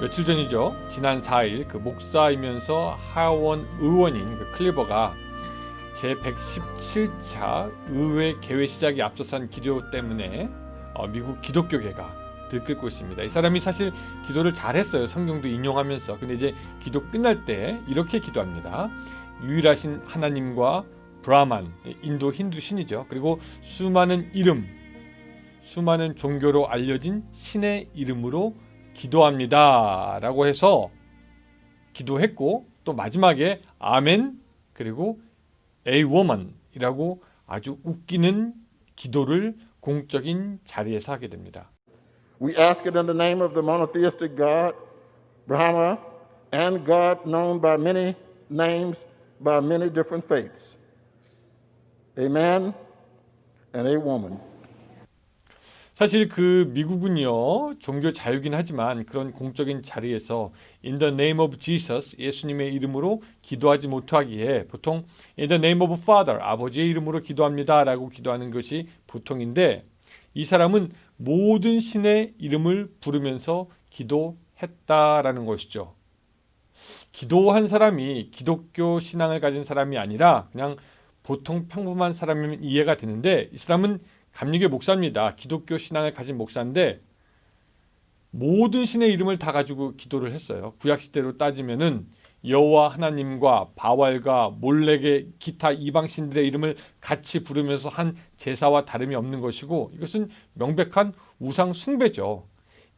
며칠 전이죠. 지난 4일 그 목사이면서 하원 의원인 그 클리버가 제 117차 의회 개회 시작이 앞서선 기도 때문에 어, 미국 기독교계가 들끓고 있습니다. 이 사람이 사실 기도를 잘했어요. 성경도 인용하면서. 근데 이제 기도 끝날 때 이렇게 기도합니다. 유일하신 하나님과 브라만, 인도 힌두 신이죠. 그리고 수많은 이름, 수많은 종교로 알려진 신의 이름으로 기도합니다 라고 해서 기도했고 또 마지막에 아멘 그리고 woman이라고 아주 웃기는 기도를 공적인 자리에서 하게 됩니다. We ask it in the name of the monotheistic God, Brahma, and God known by many names by many different faiths. A man and a woman. 사실 그 미국은요 종교 자유긴 하지만 그런 공적인 자리에서 In the name of Jesus 예수님의 이름으로 기도하지 못하기에 보통 In the name of Father 아버지의 이름으로 기도합니다라고 기도하는 것이 보통인데 이 사람은 모든 신의 이름을 부르면서 기도했다라는 것이죠. 기도한 사람이 기독교 신앙을 가진 사람이 아니라 그냥 보통 평범한 사람이면 이해가 되는데 이 사람은 감리교 목사입니다. 기독교 신앙을 가진 목사인데 모든 신의 이름을 다 가지고 기도를 했어요. 구약 시대로 따지면은 여호와 하나님과 바왈과 몰렉의 기타 이방 신들의 이름을 같이 부르면서 한 제사와 다름이 없는 것이고 이것은 명백한 우상 숭배죠.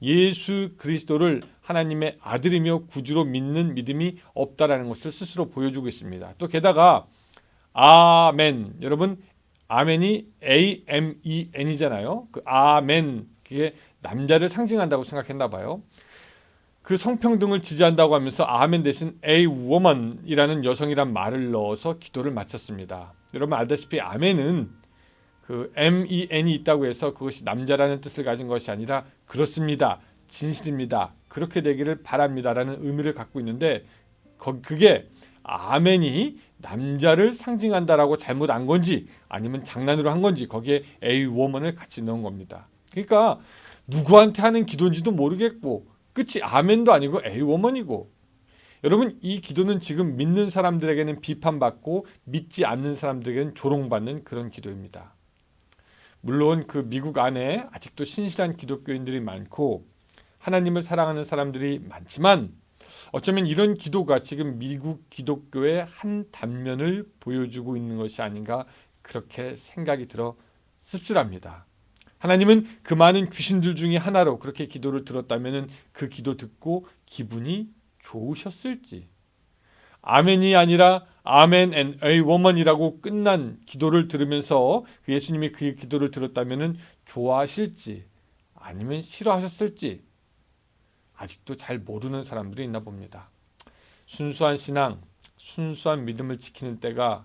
예수 그리스도를 하나님의 아들이며 구주로 믿는 믿음이 없다라는 것을 스스로 보여주고 있습니다. 또 게다가 아멘 여러분 아멘이 A M E N이잖아요. 그 아멘 그게 남자를 상징한다고 생각했나 봐요. 그 성평등을 지지한다고 하면서 아멘 대신 a woman이라는 여성이란 말을 넣어서 기도를 마쳤습니다. 여러분 알다시피 아멘은 그 M E N이 있다고 해서 그것이 남자라는 뜻을 가진 것이 아니라 그렇습니다. 진실입니다. 그렇게 되기를 바랍니다라는 의미를 갖고 있는데 거- 그게 아멘이 남자를 상징한다라고 잘못 안 건지 아니면 장난으로 한 건지 거기에 a woman을 같이 넣은 겁니다. 그러니까 누구한테 하는 기도인지도 모르겠고 끝이 아멘도 아니고 a woman이고 여러분 이 기도는 지금 믿는 사람들에게는 비판받고 믿지 않는 사람들에게는 조롱받는 그런 기도입니다. 물론 그 미국 안에 아직도 신실한 기독교인들이 많고 하나님을 사랑하는 사람들이 많지만 어쩌면 이런 기도가 지금 미국 기독교의 한 단면을 보여주고 있는 것이 아닌가 그렇게 생각이 들어 씁쓸합니다. 하나님은 그 많은 귀신들 중에 하나로 그렇게 기도를 들었다면 그 기도 듣고 기분이 좋으셨을지. 아멘이 아니라 아멘 앤 woman이라고 끝난 기도를 들으면서 그 예수님이 그 기도를 들었다면 좋아하실지 아니면 싫어하셨을지 아직도 잘 모르는 사람들이 있나 봅니다. 순수한 신앙, 순수한 믿음을 지키는 때가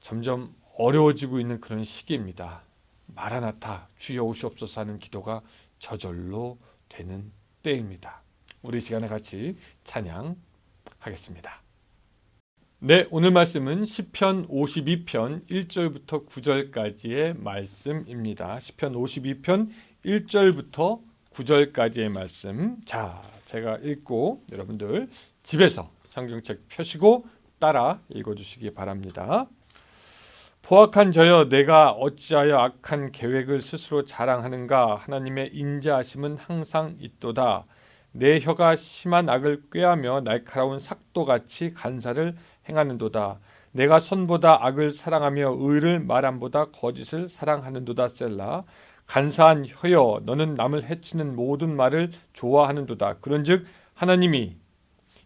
점점 어려워지고 있는 그런 시기입니다. 마라나타 주여 오시옵소서 하는 기도가 저절로 되는 때입니다. 우리 이 시간에 같이 찬양하겠습니다. 네, 오늘 말씀은 시편 52편 1절부터 9절까지의 말씀입니다. 시편 52편 1절부터 9절까지의 말씀. 자, 제가 읽고 여러분들 집에서 성경책 펴시고 따라 읽어 주시기 바랍니다. 포악한 저여 내가 어찌하여 악한 계획을 스스로 자랑하는가 하나님의 인자하심은 항상 있도다 내 혀가 심한 악을 꾀하며 날카로운 삭도같이 간사를 행하는도다 내가 선보다 악을 사랑하며 의를 말함보다 거짓을 사랑하는도다 셀라 간사한 혀여 너는 남을 해치는 모든 말을 좋아하는도다. 그런즉 하나님이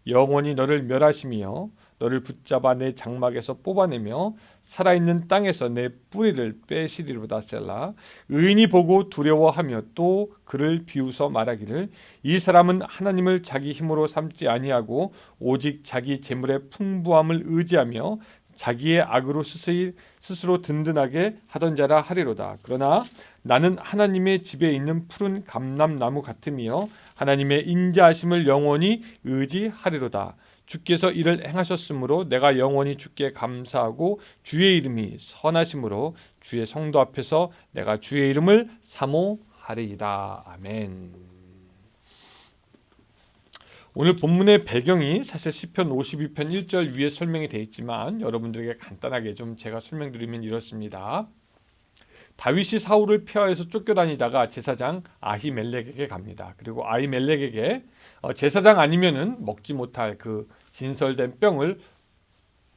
영원히 너를 멸하시며 너를 붙잡아 내 장막에서 뽑아내며 살아있는 땅에서 내 뿌리를 빼시리로다 셀라. 의인이 보고 두려워하며 또 그를 비웃어 말하기를 이 사람은 하나님을 자기 힘으로 삼지 아니하고 오직 자기 재물의 풍부함을 의지하며 자기의 악으로 스스로, 든든하게 하던 자라 하리로다. 그러나 나는 하나님의 집에 있는 푸른 감람나무 같으며 하나님의 인자하심을 영원히 의지하리로다 주께서 이를 행하셨으므로 내가 영원히 주께 감사하고 주의 이름이 선하심으로 주의 성도 앞에서 내가 주의 이름을 사모하리이다. 아멘. 오늘 본문의 배경이 사실 시편 52편 1절 위에 설명이 되어 있지만 여러분들에게 간단하게 좀 제가 설명드리면 이렇습니다. 다윗이 사울을 폐하에서 쫓겨다니다가 제사장 아히멜렉에게 갑니다. 그리고 아히멜렉에게 어, 제사장 아니면은 먹지 못할 그 진설된 병을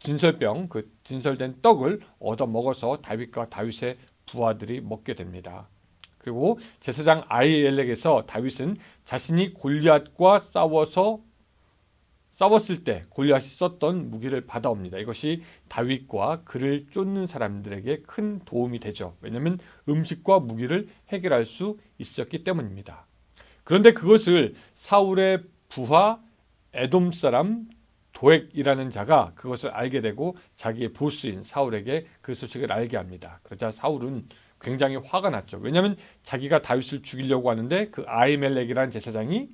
진설병 그 진설된 떡을 얻어 먹어서 다윗과 다윗의 부하들이 먹게 됩니다. 그리고 제사장 아히엘렉에서 다윗은 자신이 골리앗과 싸워서 싸웠을 때 골리앗이 썼던 무기를 받아옵니다. 이것이 다윗과 그를 쫓는 사람들에게 큰 도움이 되죠. 왜냐하면 음식과 무기를 해결할 수 있었기 때문입니다. 그런데 그것을 사울의 부하 에돔 사람 도액이라는 자가 그것을 알게 되고 자기의 보스인 사울에게 그 소식을 알게 합니다. 그러자 사울은 굉장히 화가 났죠. 왜냐하면 자기가 다윗을 죽이려고 하는데 그 아이멜렉이라는 제사장이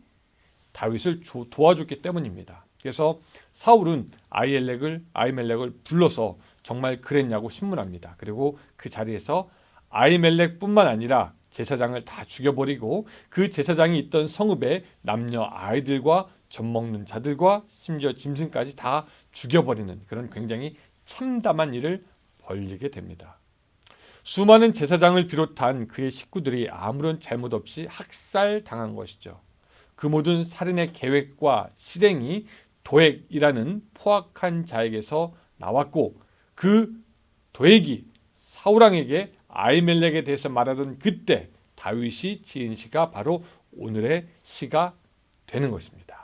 다윗을 조- 도와줬기 때문입니다. 그래서 사울은 아이엘렉을 아이멜렉을 불러서 정말 그랬냐고 신문합니다. 그리고 그 자리에서 아이멜렉뿐만 아니라 제사장을 다 죽여버리고 그 제사장이 있던 성읍의 남녀 아이들과 젖 먹는 자들과 심지어 짐승까지 다 죽여버리는 그런 굉장히 참담한 일을 벌리게 됩니다. 수많은 제사장을 비롯한 그의 식구들이 아무런 잘못 없이 학살 당한 것이죠. 그 모든 살인의 계획과 실행이 도액이라는 포악한 자에게서 나왔고 그 도액이 사울왕에게 아이멜렉에 대해서 말하던 그때 다윗이 지은 시가 바로 오늘의 시가 되는 것입니다.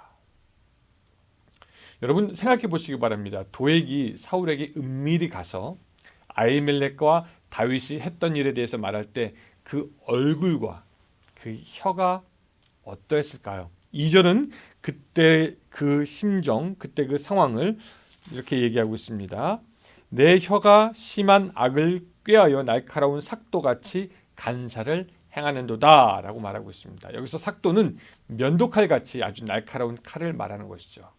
여러분 생각해 보시기 바랍니다. 도액이 사울에게 은밀히 가서 아이멜렉과 다윗이 했던 일에 대해서 말할 때 그 얼굴과 그 혀가 어떠했을까요? 2절은 그때 그 심정, 그때 그 상황을 이렇게 얘기하고 있습니다. 내 혀가 심한 악을 꾀하여 날카로운 삭도같이 간사를 행하는도다라고 말하고 있습니다. 여기서 삭도는 면도칼 같이 아주 날카로운 칼을 말하는 것이죠.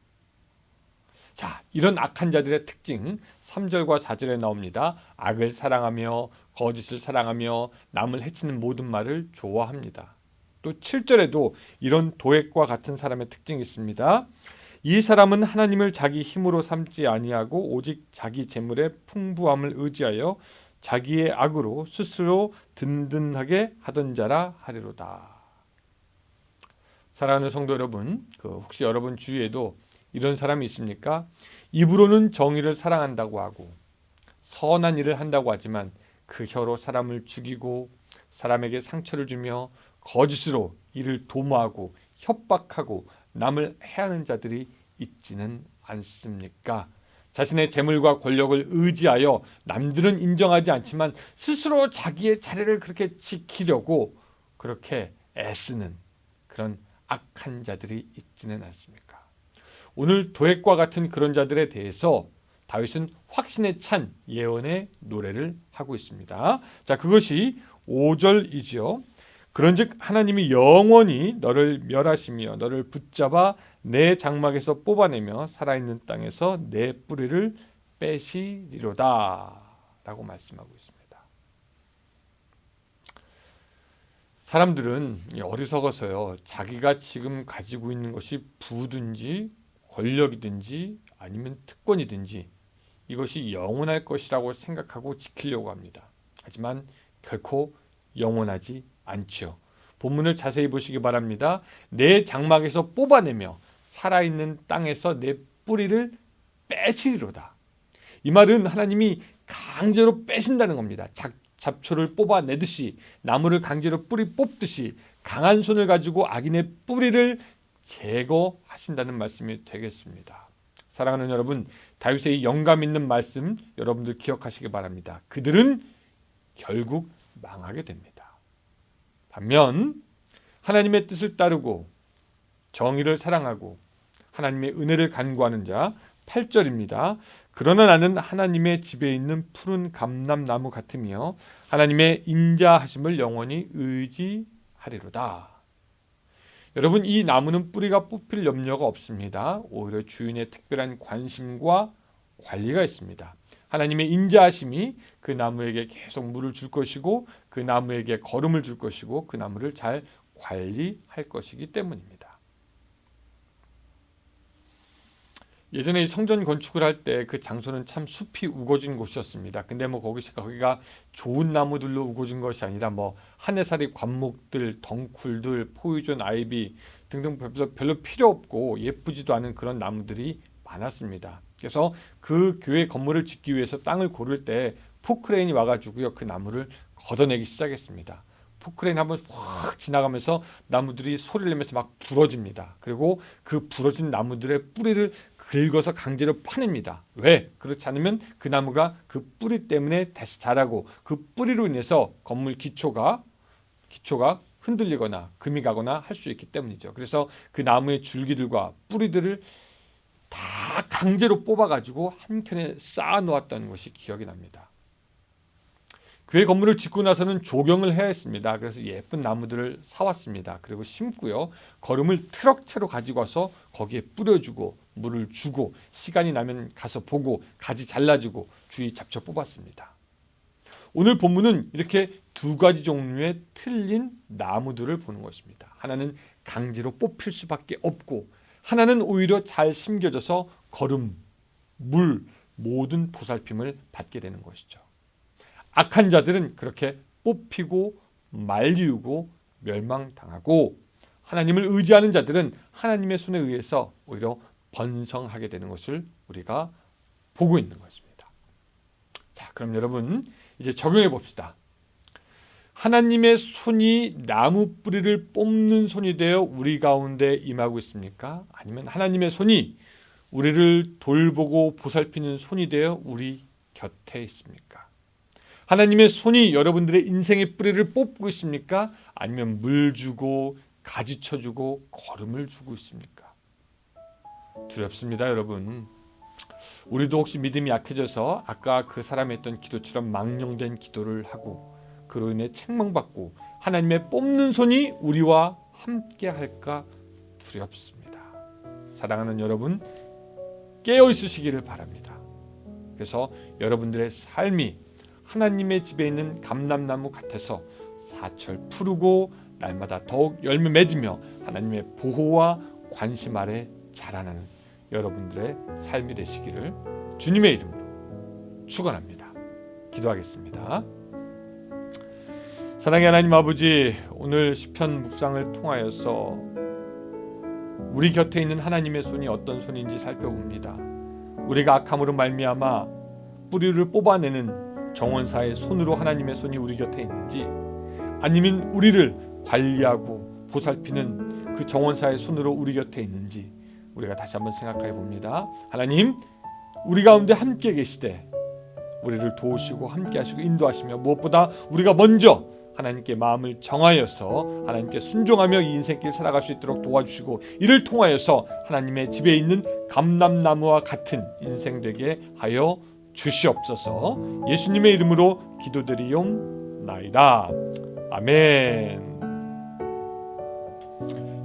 자, 이런 악한 자들의 특징 3절과 4절에 나옵니다. 악을 사랑하며 거짓을 사랑하며 남을 해치는 모든 말을 좋아합니다. 또 7절에도 이런 도액과 같은 사람의 특징이 있습니다. 이 사람은 하나님을 자기 힘으로 삼지 아니하고 오직 자기 재물의 풍부함을 의지하여 자기의 악으로 스스로 든든하게 하던 자라 하리로다. 사랑하는 성도 여러분, 그 혹시 여러분 주위에도 이런 사람이 있습니까? 입으로는 정의를 사랑한다고 하고 선한 일을 한다고 하지만 그 혀로 사람을 죽이고 사람에게 상처를 주며 거짓으로 이를 도모하고 협박하고 남을 해하는 자들이 있지는 않습니까? 자신의 재물과 권력을 의지하여 남들은 인정하지 않지만 스스로 자기의 자리를 그렇게 지키려고 그렇게 애쓰는 그런 악한 자들이 있지는 않습니까? 오늘 도액과 같은 그런 자들에 대해서 다윗은 확신에 찬 예언의 노래를 하고 있습니다. 자, 그것이 5절이지요. 그런즉 하나님이 영원히 너를 멸하시며 너를 붙잡아 내 장막에서 뽑아내며 살아있는 땅에서 내 뿌리를 빼시리로다라고 말씀하고 있습니다. 사람들은 어리석어서요. 자기가 지금 가지고 있는 것이 부든지 권력이든지 아니면 특권이든지 이것이 영원할 것이라고 생각하고 지키려고 합니다. 하지만 결코 영원하지 않죠. 본문을 자세히 보시기 바랍니다. 내 장막에서 뽑아내며 살아있는 땅에서 내 뿌리를 빼시리로다. 이 말은 하나님이 강제로 빼신다는 겁니다. 잡, 잡초를 뽑아내듯이 나무를 강제로 뿌리 뽑듯이 강한 손을 가지고 악인의 뿌리를 제거하신다는 말씀이 되겠습니다. 사랑하는 여러분, 다윗의 이 영감 있는 말씀 여러분들 기억하시기 바랍니다. 그들은 결국 망하게 됩니다. 반면 하나님의 뜻을 따르고 정의를 사랑하고 하나님의 은혜를 간구하는 자 8절입니다. 그러나 나는 하나님의 집에 있는 푸른 감람나무 같으며 하나님의 인자하심을 영원히 의지하리로다. 여러분 이 나무는 뿌리가 뽑힐 염려가 없습니다. 오히려 주인의 특별한 관심과 관리가 있습니다. 하나님의 인자하심이 그 나무에게 계속 물을 줄 것이고 그 나무에게 거름을 줄 것이고 그 나무를 잘 관리할 것이기 때문입니다. 예전에 이 성전 건축을 할 때 그 장소는 참 숲이 우거진 곳이었습니다. 근데 뭐 거기서 거기가 좋은 나무들로 우거진 것이 아니라 뭐 한해살이 관목들, 덩쿨들, 포유존 아이비 등등 별로, 별로 필요 없고 예쁘지도 않은 그런 나무들이 많았습니다. 그래서 그 교회 건물을 짓기 위해서 땅을 고를 때 포크레인이 와가지고요 그 나무를 걷어내기 시작했습니다. 포크레인 한번 확 지나가면서 나무들이 소리를 내면서 막 부러집니다. 그리고 그 부러진 나무들의 뿌리를 긁어서 강제로 파냅니다. 왜? 그렇지 않으면 그 나무가 그 뿌리 때문에 다시 자라고 그 뿌리로 인해서 건물 기초가 기초가 흔들리거나 금이 가거나 할 수 있기 때문이죠. 그래서 그 나무의 줄기들과 뿌리들을 다 강제로 뽑아가지고 한 켠에 쌓아 놓았다는 것이 기억이 납니다. 교회 건물을 짓고 나서는 조경을 해야 했습니다. 그래서 예쁜 나무들을 사왔습니다. 그리고 심고요. 거름을 트럭채로 가지고 와서 거기에 뿌려주고 물을 주고 시간이 나면 가서 보고 가지 잘라주고 주위 잡초 뽑았습니다. 오늘 본문은 이렇게 두 가지 종류의 틀린 나무들을 보는 것입니다. 하나는 강제로 뽑힐 수밖에 없고 하나는 오히려 잘 심겨져서 거름, 물, 모든 보살핌을 받게 되는 것이죠. 악한 자들은 그렇게 뽑히고 말리우고 멸망당하고 하나님을 의지하는 자들은 하나님의 손에 의해서 오히려 번성하게 되는 것을 우리가 보고 있는 것입니다. 자, 그럼 여러분 이제 적용해 봅시다. 하나님의 손이 나무 뿌리를 뽑는 손이 되어 우리 가운데 임하고 있습니까? 아니면 하나님의 손이 우리를 돌보고 보살피는 손이 되어 우리 곁에 있습니까? 하나님의 손이 여러분들의 인생의 뿌리를 뽑고 있습니까? 아니면 물 주고 가지 쳐 주고 걸음을 주고 있습니까? 두렵습니다, 여러분. 우리도 혹시 믿음이 약해져서 아까 그 사람이 했던 기도처럼 망령된 기도를 하고 그로 인해 책망받고 하나님의 뽑는 손이 우리와 함께 할까 두렵습니다. 사랑하는 여러분 깨어 있으시기를 바랍니다. 그래서 여러분들의 삶이 하나님의 집에 있는 감람나무 같아서 사철 푸르고 날마다 더욱 열매 맺으며 하나님의 보호와 관심 아래 자라나는 여러분들의 삶이 되시기를 주님의 이름으로 축원합니다. 기도하겠습니다. 사랑의 하나님 아버지, 오늘 시편 묵상을 통하여서 우리 곁에 있는 하나님의 손이 어떤 손인지 살펴봅니다. 우리가 악함으로 말미암아 뿌리를 뽑아내는 정원사의 손으로 하나님의 손이 우리 곁에 있는지 아니면 우리를 관리하고 보살피는 그 정원사의 손으로 우리 곁에 있는지 우리가 다시 한번 생각해 봅니다. 하나님, 우리 가운데 함께 계시되 우리를 도우시고 함께 하시고 인도하시며 무엇보다 우리가 먼저 하나님께 마음을 정하여서 하나님께 순종하며 이 인생길 살아갈 수 있도록 도와주시고 이를 통하여서 하나님의 집에 있는 감람나무와 같은 인생 되게 하여 주시옵소서. 예수님의 이름으로 기도드리옵나이다. 아멘.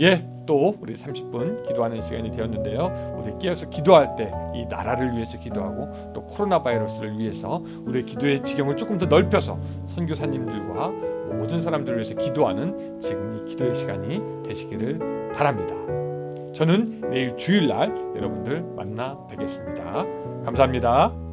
예, 또 우리 30분 기도하는 시간이 되었는데요. 우리 깨어서 기도할 때 이 나라를 위해서 기도하고 또 코로나 바이러스를 위해서 우리 기도의 지경을 조금 더 넓혀서 선교사님들과 모든 사람들을 위해서 기도하는 지금 이 기도의 시간이 되시기를 바랍니다. 저는 내일 주일날 여러분들 만나 뵙겠습니다. 감사합니다.